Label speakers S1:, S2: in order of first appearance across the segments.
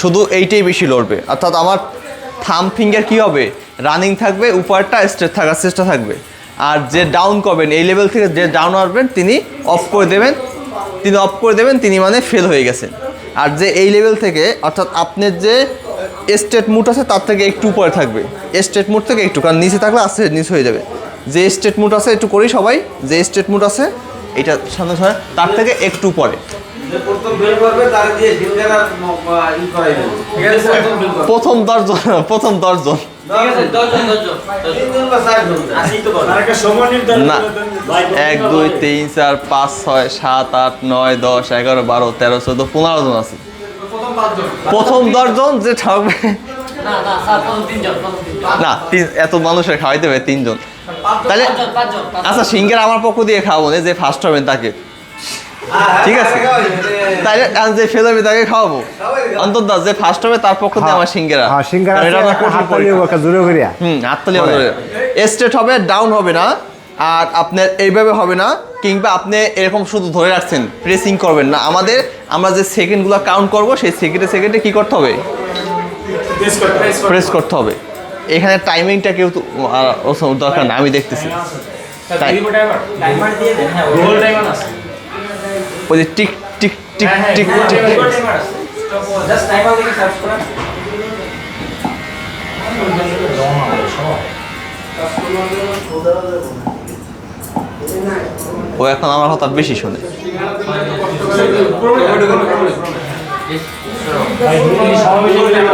S1: শুধু এইটাই বেশি লড়বে অর্থাৎ আমার থাম ফিঙ্গার কী হবে রানিং থাকবে উপরটা স্ট্রেট থাকার চেষ্টা থাকবে আর যে ডাউন করবেন এই লেভেল থেকে যে ডাউন আসবেন তিনি অফ করে দেবেন তিনি অফ করে দেবেন তিনি মানে ফেল হয়ে গেছেন আর যে এই লেভেল থেকে অর্থাৎ আপনার যে স্টেট মুড আছে তার থেকে একটু উপরে থাকবে স্টেট মুড থেকে একটু কারণ নিচে থাকলে আস্তে নিচে হয়ে যাবে যে স্টেট মুড আছে একটু করি সবাই যে স্টেট মুড আছে এটা সামনে তার থেকে একটু পরে প্রথম দশজন প্রথম দশজন এক দুই তিন চার পাঁচ ছয় সাত আট নয় দশ এগারো বারো তেরো চোদ্দ পনেরো জন আছে প্রথম দশজন যে ঠাকবে না এত মানুষের খাওয়াইতে হবে তিনজন তাহলে আচ্ছা সিংহের আমার পক্ষ দিয়ে খাবো যে ফার্স্ট হবেন তাকে ঠিক আছে তাইলে আজ যে ফেল আমি তাকে খাওয়াবো অন্তত যে ফার্স্ট হবে তার পক্ষ থেকে আমার সিঙ্গেরা
S2: হ্যাঁ সিঙ্গেরা এটা একটা হাততালি ওকে জোরে করিয়া
S1: হুম হাততালি হবে এস্টেট হবে ডাউন হবে না আর আপনার এইভাবে হবে না কিংবা আপনি এরকম শুধু ধরে রাখছেন প্রেসিং করবেন না আমাদের আমরা যে সেকেন্ডগুলো কাউন্ট করব সেই সেকেন্ডে সেকেন্ডে কি করতে হবে প্রেস করতে হবে এখানে টাইমিংটা কেউ দরকার না আমি দেখতেছি
S3: টাইমার দিয়ে হ্যাঁ টাইমার আছে ওই যে টিক টিক টিক টিক হ্যাঁ, হ্যাঁ, টিক হ্যাঁ,
S1: ও এখন আমার কথা বেশি শোনে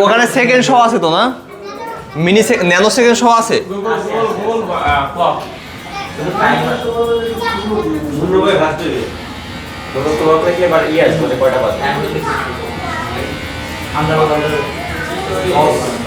S1: ওখানে সেকেন্ড শো আছে তো না মিনি ন্যানো সেকেন্ড শো আছে ধন্যবাদ ধরো তোমার করে কি এবার ইয়ে আসবে কয়টা বাজে হ্যাঁ, আমরা